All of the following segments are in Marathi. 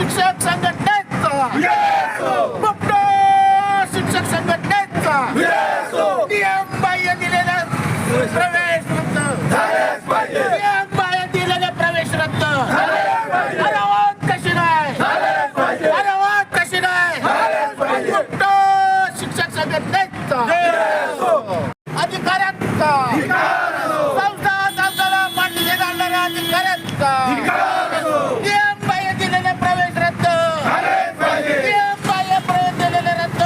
शिक्षक संघटनेचा मुक्त शिक्षक संघटनेचा नियम बाह्य दिलेला प्रवेश रद्द नियम बाह्य दिलेला प्रवेश रद्द अरवाद कशी नाही अरवाद कशी नाही मुक्त शिक्षक संघटनेचा अधिकाऱ्यांचा संस्था संस्थाला पाठीशी घालणाऱ्या अधिकाऱ्यांचा नियम बाह्य दिलेले प्रवेश रद्द नियम बाह्य प्रवेश दिलेले रद्द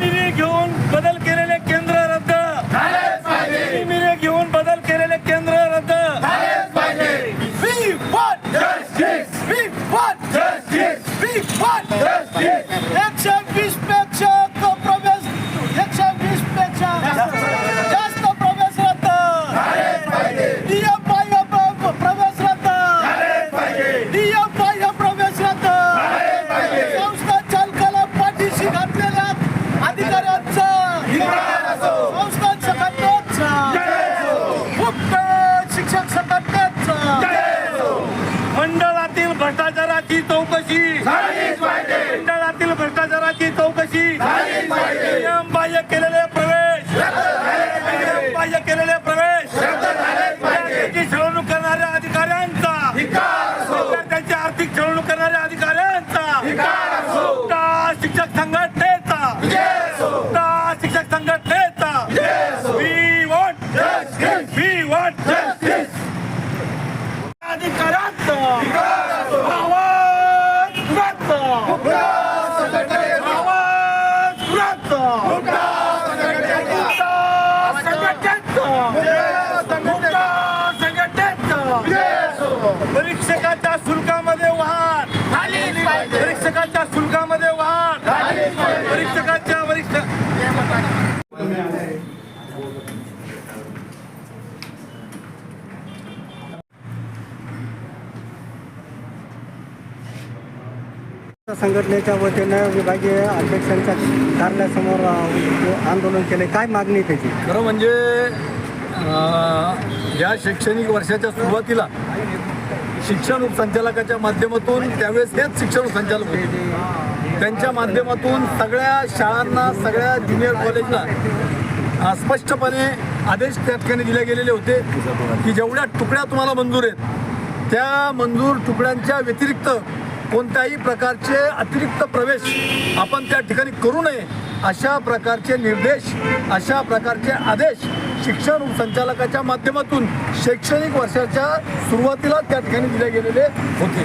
मिरी घेऊन बदल केलेले केंद्र रद्द मिरी घेऊन बदल केलेले केंद्र रद्द We want justice. We want justice. We want justice. एकशे वीसपेक्षा क- प्रवेश एकशे वीसपेक्षा जास्त प्रवेश रद्द नियम प्रवेश रद्द नियम बाह्य प्रवेश रद्द संस्था चालकाला पाठीशी घातलेल्या अधिकाऱ्यांचा संस्था संघटनेचा मुक्त शिक्षक संघटनेचा मंडळातील भ्रष्टाचाराची चौकशी. मंडळातील भ्रष्टाचाराची चौकशी नियम बाह्य केलेले प्रवेश नियम बाह्य केलेले प्रवेश विद्यार्थ्यांची छळवणूक करणाऱ्या अधिकाऱ्यांचा विद्यार्थ्यांची आर्थिक छळवणूक करणाऱ्या अधिकाऱ्यांचा मुक्त शिक्षक संघटनेचा मुक्त शिक्षक संघटनेचा वी वॉन्ट वी वॉन्ट अधिकारांचा आवाज कुणाचा? आवाज कुणाचा? मुक्ता संघटनेचा. मुक्ता संघटनेचा. परीक्षकाच्या शुल्कामध्ये वाढ परीक्षकाच्या शुल्कामध्ये वाढ परीक्षकाच्या वरिष्ठ संघटनेच्या वतीनं विभागीय अध्यक्षांच्या कार्यालयासमोर अ, आंदोलन केले काय मागणी त्याची? खरं म्हणजे या शैक्षणिक वर्षाच्या सुरुवातीला शिक्षण उपसंचालकाच्या माध्यमातून त्यावेळेस हेच शिक्षण संचालक होते. त्यांच्या माध्यमातून सगळ्या शाळांना सगळ्या ज्युनियर कॉलेजला स्पष्टपणे आदेश त्या ठिकाणी दिले गेलेले होते की जेवढ्या तुकड्या तुम्हाला मंजूर आहेत त्या मंजूर तुकड्यांच्या व्यतिरिक्त कोणत्याही प्रकारचे अतिरिक्त प्रवेश आपण त्या ठिकाणी करू नये. अशा प्रकारचे निर्देश अशा प्रकारचे आदेश शिक्षण संचालकाच्या माध्यमातून शैक्षणिक वर्षाच्या सुरुवातीला त्या ठिकाणी दिले गेलेले होते.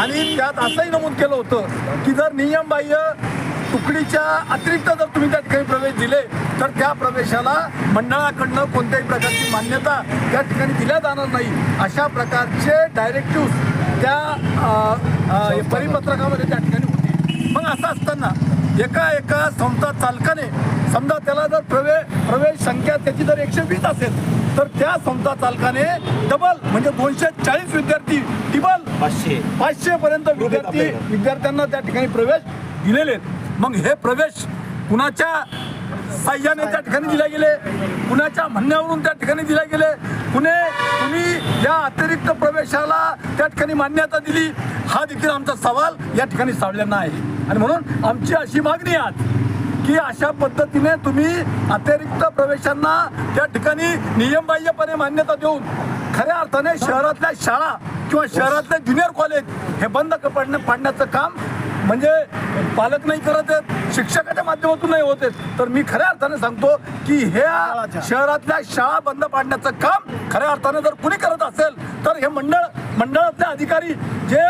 आणि त्यात असंही नमूद केलं होतं की जर नियमबाह्य तुकडीच्या अतिरिक्त जर तुम्ही त्या ठिकाणी प्रवेश दिले तर त्या प्रवेशाला मंडळाकडनं कोणत्याही प्रकारची मान्यता त्या ठिकाणी दिल्या जाणार नाही. अशा प्रकारचे डायरेक्टिव्ह त्या परिपत्रकामध्ये त्या ठिकाणी मग असं असताना एका एका संस्था चालकाने समजा त्याला जर प्रवेश प्रवेश संख्या त्याची जर एकशे वीस असेल तर त्या संस्था चालकाने डबल म्हणजे दोनशे चाळीस विद्यार्थी टिबल पाचशे. पाचशे पर्यंत विद्यार्थी विद्यार्थ्यांना त्या ठिकाणी प्रवेश दिलेले आहेत. मग हे प्रवेश कुणाच्या साह्याने त्या ठिकाणी दिले गेले? कुणाच्या म्हणण्यावरून त्या ठिकाणी दिले गेले? कुणे कुणी या अतिरिक्त प्रवेशाला त्या ठिकाणी मान्यता दिली? हा देखील आमचा सवाल या ठिकाणी सावलेला आहे. आणि म्हणून आमची अशी मागणी आहे आज की अशा पद्धतीने तुम्ही अतिरिक्त प्रवेशांना त्या ठिकाणी नियमबाह्यपणे मान्यता देऊन खऱ्या अर्थाने शहरातल्या शाळा किंवा शहरातले ज्युनियर कॉलेज हे बंद क- पाडण्याचं काम म्हणजे पालक नाही करत आहेत शिक्षकाच्या माध्यमातून नाही होत आहेत. तर मी खऱ्या अर्थाने सांगतो की ह्या शहरातल्या शाळा बंद पाडण्याचं काम खऱ्या अर्थाने जर कुणी करत असेल तर हे मंडळ मंडळातले अधिकारी जे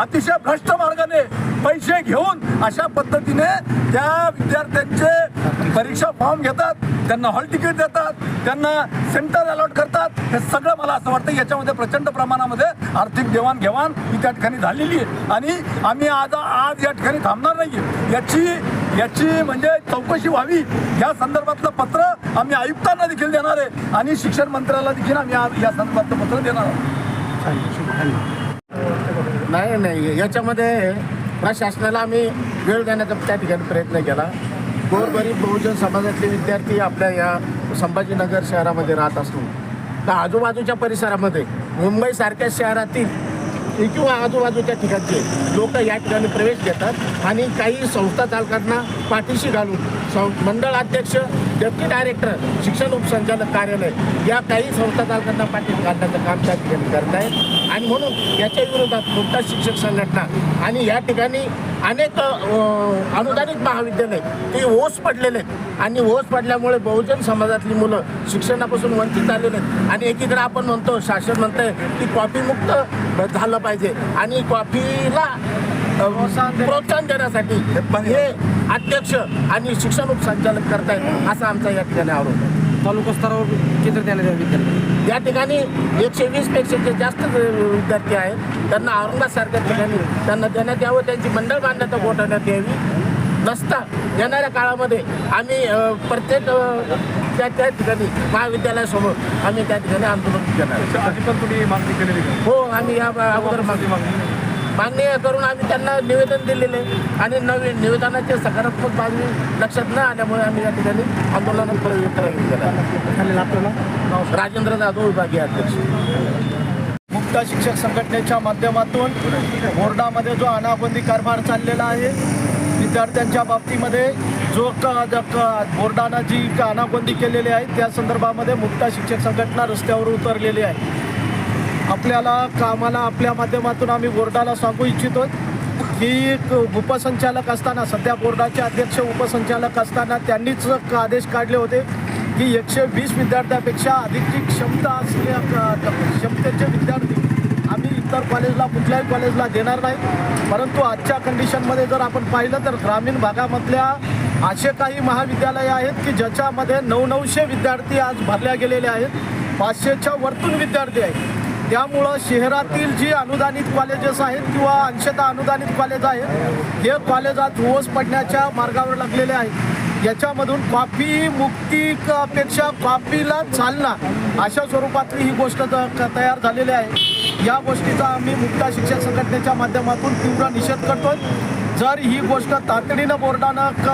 अतिशय भ्रष्ट मार्गाने पैसे घेऊन अशा पद्धतीने त्या विद्यार्थ्यांचे परीक्षा फॉर्म घेतात त्यांना हॉल तिकीट देतात त्यांना सेंटर अलॉट करतात हे सगळं मला असं वाटतं. याच्यामध्ये प्रचंड प्रमाणामध्ये आर्थिक देवाणघेवाण ही त्या ठिकाणी झालेली आहे. आणि आम्ही आज आज या ठिकाणी थांबणार नाही याची याची म्हणजे चौकशी व्हावी. या संदर्भातलं पत्र आम्ही आयुक्तांना देखील देणार आहे आणि शिक्षण मंत्र्याला देखील आम्ही या संदर्भातलं पत्र देणार आहोत. नाही नाही. याच्यामध्ये प्रशासनाला आम्ही वेळ देण्याचा त्या ठिकाणी प्रयत्न केला. गोरगरीब बहुजन समाजातले विद्यार्थी आपल्या या संभाजीनगर शहरामध्ये राहत असून तर आजूबाजूच्या परिसरामध्ये मुंबईसारख्या शहरातील किंवा आजूबाजूच्या ठिकाणचे लोक या ठिकाणी प्रवेश घेतात आणि काही संस्था चालकांना पाठीशी घालून सं मंडळ अध्यक्ष डेप्टी डायरेक्टर शिक्षण उपसंचालक कार्यालय या काही संस्था चालकांना पाठीशी घालण्याचं काम त्या ठिकाणी करत आहेत आणि म्हणून याच्या विरोधात मुक्ता शिक्षक संघटना आणि या ठिकाणी अनेक अनुदानित महाविद्यालय ते ओस पडलेले आहेत. आणि ओस पडल्यामुळे बहुजन समाजातली मुलं शिक्षणापासून वंचित झालेले आहेत. आणि एकीकडे आपण म्हणतो शासन म्हणतंय की कॉफीमुक्त झालं पाहिजे. आणि कॉफीला प्रोत्साहन देण्यासाठी हे अध्यक्ष आणि शिक्षण उपसंचालक करतायत असा आमचा या ठिकाणी आरोप आहे. तालुका स्तरावर केंद्र देण्यात यावं विद्यालय या ठिकाणी एकशे वीसपेक्षा जे जास्त विद्यार्थी आहेत. त्यांना औरंगाबादसारख्या ठिकाणी त्यांना देण्यात यावं त्यांची मंडळ बांधण्यात गोठवण्यात यावी. नसता येणाऱ्या काळामध्ये आम्ही प्रत्येक त्या त्या ठिकाणी महाविद्यालयासमोर आम्ही त्या ठिकाणी आंदोलन करणार आधी पण तुम्ही मागणी केलेली? हो आम्ही या अगोदर मागणी मागणी. करून आम्ही त्यांना निवेदन दिलेले आणि नवीन निवेदनाचे सकारात्मक बाजू लक्षात न आल्यामुळे आम्ही या ठिकाणी आंदोलनात प्रवेश केला खालील आपलं नाव? राजेंद्र जाधव विभागीय अध्यक्ष. मुक्ता शिक्षक संघटनेच्या माध्यमातून बोर्डामध्ये जो अनाबंदी कारभार चाललेला आहे विद्यार्थ्यांच्या बाबतीमध्ये जो क ज- क- बोर्डानं जी क- अनाबंदी केलेली आहे त्या संदर्भामध्ये मुक्ता शिक्षक संघटना रस्त्यावर उतरलेली आहे. आपल्याला कामाला आपल्या माध्यमातून आम्ही बोर्डाला सांगू इच्छितो की उपसंचालक असताना सध्या बोर्डाचे अध्यक्ष उपसंचालक असताना त्यांनीच आदेश काढले होते की एकशे वीस विद्यार्थ्यापेक्षा अधिकची क्षमता असल्या क्षमतेचे विद्यार्थी आम्ही इतर कॉलेजला कुठल्याही कॉलेजला देणार नाही. परंतु आजच्या कंडिशनमध्ये जर आपण पाहिलं तर ग्रामीण भागामधल्या असे काही महाविद्यालय आहेत की ज्याच्यामध्ये नऊ नऊशे विद्यार्थी आज भरल्या गेलेले आहेत. पाचशेच्या वरतून विद्यार्थी आहेत. त्यामुळं शहरातील जी अनुदानित कॉलेजेस आहेत किंवा अंशतः अनुदानित कॉलेज आहेत हे कॉलेज आज ओस पडण्याच्या मार्गावर लागलेले आहेत. याच्यामधून कॉपी मुक्तीपेक्षा कॉपीला चालना अशा स्वरूपातली ही गोष्ट तयार झालेली आहे. या गोष्टीचा आम्ही मुक्ता शिक्षक संघटनेच्या माध्यमातून तीव्र निषेध करतो जर ही गोष्ट तातडीनं बोर्डानं क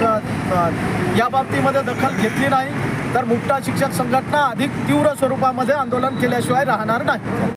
क- या बाबतीमध्ये दखल घेतली नाही तर मुक्ता शिक्षक संघटना अधिक तीव्र स्वरूपामध्ये आंदोलन केल्याशिवाय राहणार नाही.